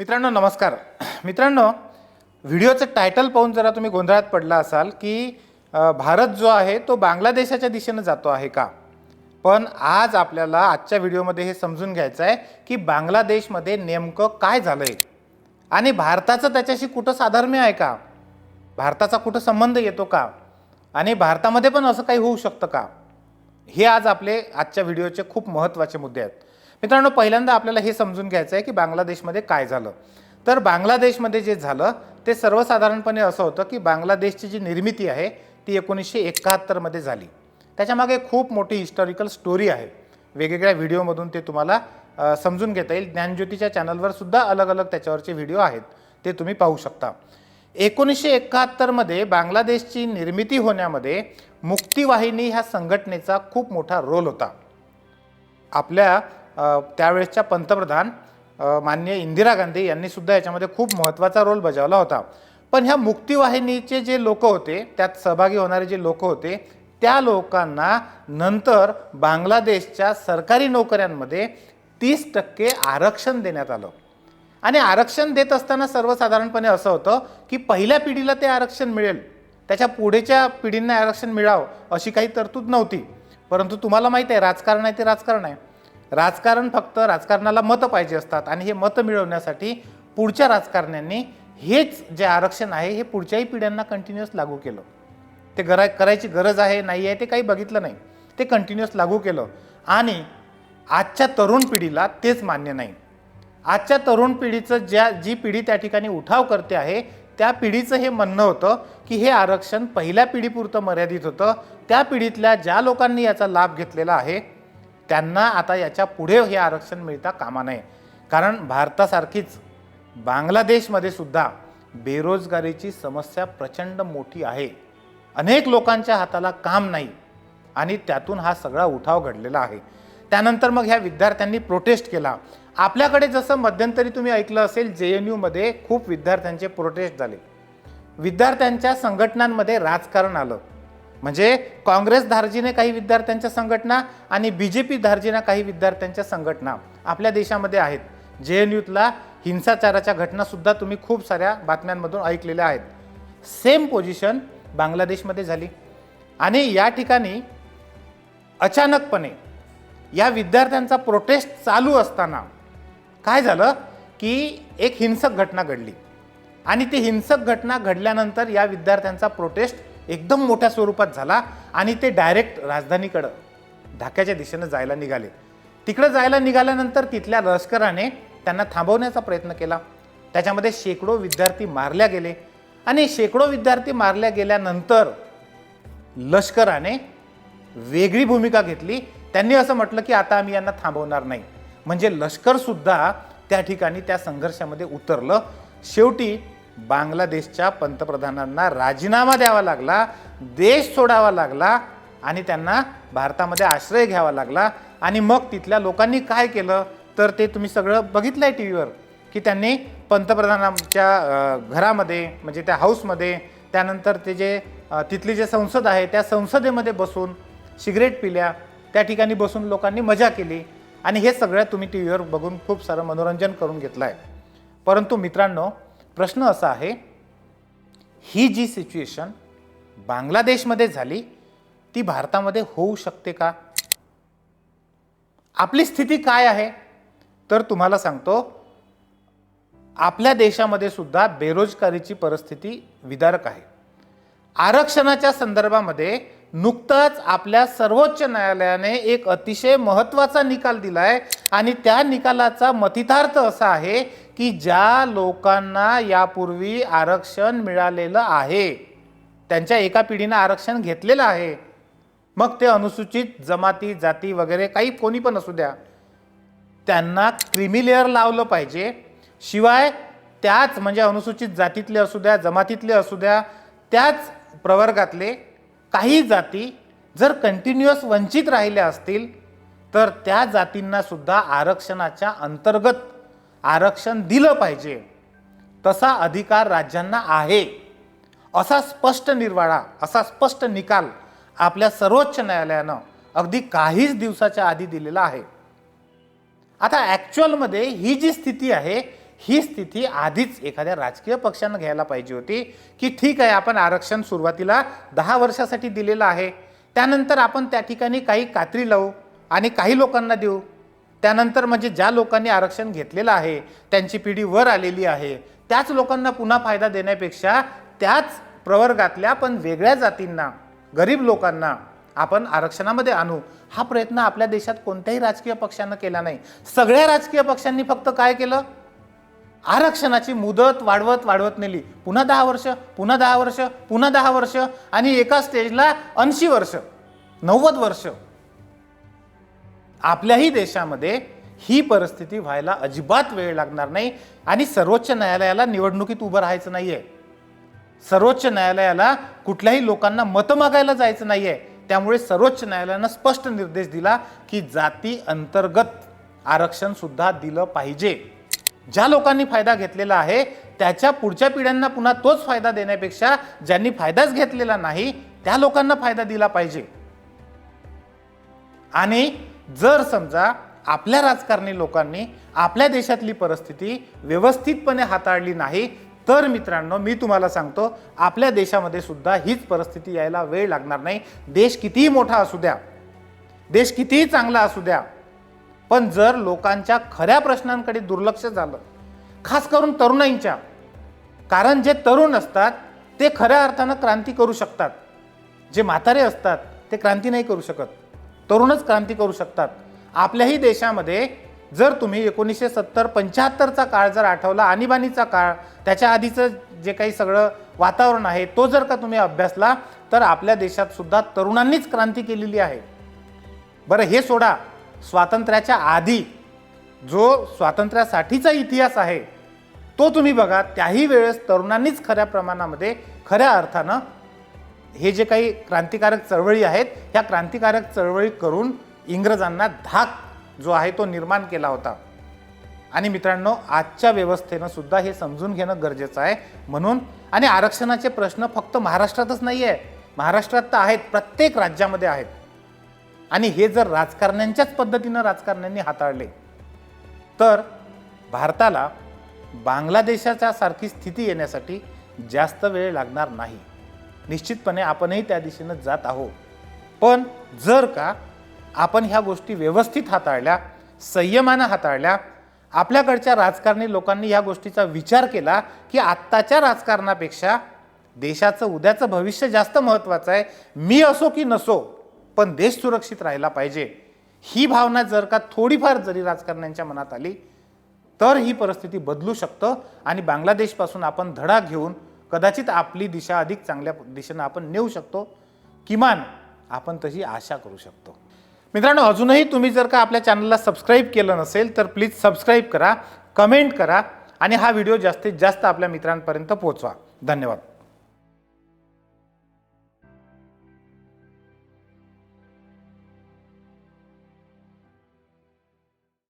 मित्रांनो नमस्कार. मित्रांनो व्हिडिओचं टायटल पाहून जरा तुम्ही गोंधळात पडला असाल की भारत जो आहे तो बांगलादेशाच्या दिशेनं जातो आहे का? पण आज आपल्याला आजच्या व्हिडिओमध्ये हे समजून घ्यायचं आहे की बांगलादेशमध्ये नेमकं काय झालं आहे आणि भारताचं त्याच्याशी कुठं साधर्म्य आहे का? भारताचा कुठं संबंध येतो का? आणि भारतामध्ये पण असं काही होऊ शकतं का? हे आज आपले आजच्या व्हिडिओचे खूप महत्त्वाचे मुद्दे आहेत. मित्रांनो पहिल्यांदा आपल्याला हे समजून घ्यायचं आहे की बांगलादेशमध्ये काय झालं. तर बांगलादेशमध्ये जे झालं ते सर्वसाधारणपणे असं होतं की बांगलादेशची जी निर्मिती आहे ती एकोणीसशे एकाहत्तरमध्ये झाली. त्याच्यामागे खूप मोठी हिस्टॉरिकल स्टोरी आहे. वेगवेगळ्या व्हिडिओमधून ते तुम्हाला समजून घेता येईल. ज्ञानज्योतीच्या चॅनलवर सुद्धा अलग अलग त्याच्यावरचे व्हिडिओ आहेत. ते तुम्ही पाहू शकता. एकोणीसशे एकाहत्तरमध्ये बांगलादेशची निर्मिती होण्यामध्ये मुक्तिवाहिनी ह्या संघटनेचा खूप मोठा रोल होता. आपल्या त्यावेळेसच्या पंतप्रधान मान्य इंदिरा गांधी यांनीसुद्धा याच्यामध्ये खूप महत्त्वाचा रोल बजावला होता. पण ह्या मुक्तिवाहिनीचे जे लोक होते त्यात सहभागी होणारे जे लोक होते त्या लोकांना नंतर बांगलादेशच्या सरकारी नोकऱ्यांमध्ये तीस टक्के आरक्षण देण्यात आलं. आणि आरक्षण देत असताना सर्वसाधारणपणे असं होतं की पहिल्या पिढीला ते आरक्षण मिळेल त्याच्या पुढेच्या पिढींना आरक्षण मिळावं अशी काही तरतूद नव्हती. परंतु तुम्हाला माहीत आहे राजकारण आहे ते राजकारण आहे. राजकारण फक्त राजकारणाला मतं पाहिजे असतात आणि हे मतं मिळवण्यासाठी पुढच्या राजकारण्यांनी हेच जे आरक्षण आहे हे पुढच्याही पिढ्यांना कंटिन्युअस लागू केलं. ते गरा करायची गरज आहे नाही आहे ते काही बघितलं नाही. ते कंटिन्युअस लागू केलं. आणि आजच्या तरुण पिढीला तेच मान्य नाही. आजच्या तरुण पिढीचं ज्या जी पिढी त्या ठिकाणी उठाव करते आहे त्या पिढीचं हे म्हणणं होतं की हे आरक्षण पहिल्या पिढीपुरतं मर्यादित होतं. त्या पिढीतल्या ज्या लोकांनी याचा लाभ घेतलेला आहे त्यांना आता याच्यापुढे हे आरक्षण मिळता कामा नये. कारण भारतासारखीच बांगलादेशमध्ये सुद्धा बेरोजगारीची समस्या प्रचंड मोठी आहे. अनेक लोकांच्या हाताला काम नाही आणि त्यातून हा सगळा उठाव घडलेला आहे. त्यानंतर मग ह्या विद्यार्थ्यांनी प्रोटेस्ट केला. आपल्याकडे जसं मध्यंतरी तुम्ही ऐकलं असेल जे एन यूमध्ये खूप विद्यार्थ्यांचे प्रोटेस्ट झाले. विद्यार्थ्यांच्या संघटनांमध्ये राजकारण आलं. म्हणजे काँग्रेस धार्जीने काही विद्यार्थ्यांच्या संघटना आणि बी जे पी धार्जीने काही विद्यार्थ्यांच्या संघटना आपल्या देशामध्ये आहेत. जे एन यूतला हिंसाचाराच्या घटनासुद्धा तुम्ही खूप साऱ्या बातम्यांमधून ऐकलेल्या आहेत. सेम पोझिशन बांगलादेशमध्ये झाली. आणि या ठिकाणी अचानकपणे या विद्यार्थ्यांचा प्रोटेस्ट चालू असताना काय झालं? की एक हिंसक घटना घडली. आणि ती हिंसक घटना घडल्यानंतर या विद्यार्थ्यांचा प्रोटेस्ट एकदम मोठ्या स्वरूपात झाला आणि ते डायरेक्ट राजधानीकडं ढाक्याच्या दिशेनं जायला निघाले. तिकडं जायला निघाल्यानंतर तिथल्या लष्कराने त्यांना थांबवण्याचा प्रयत्न केला. त्याच्यामध्ये शेकडो विद्यार्थी मारल्या गेले आणि शेकडो विद्यार्थी मारल्या गेल्यानंतर लष्कराने वेगळी भूमिका घेतली. त्यांनी असं म्हटलं की आता आम्ही यांना थांबवणार नाही. म्हणजे लष्करसुद्धा त्या ठिकाणी त्या संघर्षामध्ये उतरलं. शेवटी बांगलादेशच्या पंतप्रधानांना राजीनामा द्यावा लागला देश सोडावा लागला आणि त्यांना भारतामध्ये आश्रय घ्यावा लागला. आणि मग तिथल्या लोकांनी काय केलं? तर ते तुम्ही सगळं बघितलं आहे टी व्हीवर की त्यांनी पंतप्रधानांच्या घरामध्ये म्हणजे त्या हाऊसमध्ये त्यानंतर ते जे तिथली जे संसद आहे त्या संसदेमध्ये बसून सिगरेट पिल्या त्या ठिकाणी बसून लोकांनी मजा केली. आणि हे सगळं तुम्ही टी व्हीवर बघून खूप सारं मनोरंजन करून घेतलं आहे परंतु मित्रांनो प्रश्न असा आहे ही जी सिच्युएशन बांगलादेशमध्ये झाली ती भारतामध्ये होऊ शकते का? आपली स्थिती काय आहे? तर तुम्हाला सांगतो आपल्या देशामध्ये सुद्धा बेरोजगारीची परिस्थिती विदारक आहे. आरक्षणाच्या संदर्भामध्ये नुकताच आपल्या सर्वोच्च न्यायालयाने एक अतिशय महत्त्वाचा निकाल दिला आहे आणि त्या निकालाचा मतितार्थ असा आहे की ज्या लोकांना यापूर्वी आरक्षण मिळालेलं आहे त्यांच्या एका पिढीनं आरक्षण घेतलेलं आहे मग ते अनुसूचित जमाती जाती वगैरे काही कोणी पण असू द्या त्यांना क्रिमिलेअर लावलं पाहिजे. शिवाय त्याच म्हणजे अनुसूचित जातीतले असू द्या जमातीतले असू द्या त्याच प्रवर्गातले काही जाती जर कंटिन्युअस वंचित राहिल्या असतील तर त्या जातींना सुद्धा आरक्षणाच्या अंतर्गत आरक्षण दिलं पाहिजे. तसा अधिकार राज्यांना आहे. असा स्पष्ट निर्वाळा असा स्पष्ट निकाल आपल्या सर्वोच्च न्यायालयानं अगदी काहीच दिवसाच्या आधी दिलेला आहे. आता ॲक्च्युअलमध्ये ही जी स्थिती आहे ही स्थिती आधीच एखाद्या राजकीय पक्षानं घ्यायला पाहिजे होती की ठीक आहे आपण आरक्षण सुरुवातीला दहा वर्षासाठी दिलेलं आहे त्यानंतर आपण त्या ठिकाणी काही कात्री लावू आणि काही लोकांना देऊ. त्यानंतर म्हणजे ज्या लोकांनी आरक्षण घेतलेलं आहे त्यांची पिढी वर आलेली आहे त्याच लोकांना पुन्हा फायदा देण्यापेक्षा त्याच प्रवर्गातल्या पण वेगळ्या जातींना गरीब लोकांना आपण आरक्षणामध्ये आणू. हा प्रयत्न आपल्या देशात कोणत्याही राजकीय पक्षानं केला नाही. सगळ्या राजकीय पक्षांनी फक्त काय केलं? आरक्षणाची मुदत वाढवत वाढवत नेली. पुन्हा दहा वर्ष पुन्हा दहा वर्ष पुन्हा दहा वर्ष आणि एका स्टेजला ऐंशी वर्ष नव्वद वर्ष. आपल्याही देशामध्ये ही परिस्थिती व्हायला अजिबात वेळ लागणार नाही आणि सर्वोच्च न्यायालयाला निवडणुकीत उभं राहायचं नाहीये. सर्वोच्च न्यायालयाला कुठल्याही लोकांना मतं मागायला जायचं नाहीये. त्यामुळे सर्वोच्च न्यायालयानं स्पष्ट निर्देश दिला की जाती अंतर्गत आरक्षण सुद्धा दिलं पाहिजे. ज्या लोकांनी फायदा घेतलेला आहे त्याच्या पुढच्या पिढ्यांना पुन्हा तोच फायदा देण्यापेक्षा ज्यांनी फायदाच घेतलेला नाही त्या लोकांना फायदा दिला पाहिजे. आणि जर समजा आपल्या राजकारणी लोकांनी आपल्या देशातली परिस्थिती व्यवस्थितपणे हाताळली नाही तर मित्रांनो मी तुम्हाला सांगतो आपल्या देशामध्ये सुद्धा हीच परिस्थिती यायला वेळ लागणार नाही. देश कितीही मोठा असू द्या देश कितीही चांगला असू द्या पण जर लोकांच्या खऱ्या प्रश्नांकडे दुर्लक्ष झालं खास करून तरुणाईंच्या कारण जे तरुण असतात ते खऱ्या अर्थानं क्रांती करू शकतात. जे म्हातारे असतात ते क्रांती नाही करू शकत. तरुणच क्रांती करू शकतात. आपल्याही देशामध्ये जर तुम्ही एकोणीसशे सत्तर पंच्याहत्तरचा काळ जर आठवला आणीबाणीचा काळ त्याच्या आधीचं जे काही सगळं वातावरण आहे तो जर का तुम्ही अभ्यासला तर आपल्या देशात सुद्धा तरुणांनीच क्रांती केलेली आहे. बरं हे सोडा. स्वातंत्र्याच्या आधी जो स्वातंत्र्यासाठीचा इतिहास आहे तो तुम्ही बघा. त्याही वेळेस तरुणांनीच खऱ्या प्रमाणामध्ये खऱ्या अर्थानं हे जे काही क्रांतिकारक चळवळी आहेत ह्या क्रांतिकारक चळवळी करून इंग्रजांना धाक जो आहे तो निर्माण केला होता. आणि मित्रांनो आजच्या व्यवस्थेनं सुद्धा हे समजून घेणं गरजेचं आहे. म्हणून आणि आरक्षणाचे प्रश्न फक्त महाराष्ट्रातच नाही आहे महाराष्ट्रात तर आहेत प्रत्येक राज्यामध्ये आहेत. आणि हे जर राजकारण्यांच्याच पद्धतीनं राजकारण्यांनी हाताळले तर भारताला बांगलादेशाच्या सारखी स्थिती येण्यासाठी जास्त वेळ लागणार नाही. निश्चितपणे आपणही त्या दिशेनं जात आहोत. पण जर का आपण ह्या गोष्टी व्यवस्थित हाताळल्या संयमानं हाताळल्या आपल्याकडच्या राजकारणी लोकांनी ह्या गोष्टीचा विचार केला की आत्ताच्या राजकारणापेक्षा देशाचं उद्याचं भविष्य जास्त महत्त्वाचं आहे मी असो की नसो पण देश सुरक्षित राहिला पाहिजे. ही भावना जर का थोडीफार जरी राजकारण्यांच्या मनात आली तर ही परिस्थिती बदलू शकतं आणि बांगलादेशपासून आपण धडा घेऊन कदाचित आपली दिशा अधिक चांगल्या दिशेनं आपण नेऊ शकतो. किमान आपण तशी आशा करू शकतो. मित्रांनो अजूनही तुम्ही जर का आपल्या चॅनलला सबस्क्राईब केलं नसेल तर प्लीज सबस्क्राईब करा कमेंट करा आणि हा व्हिडिओ जास्तीत जास्त आपल्या मित्रांपर्यंत पोहोचवा. धन्यवाद.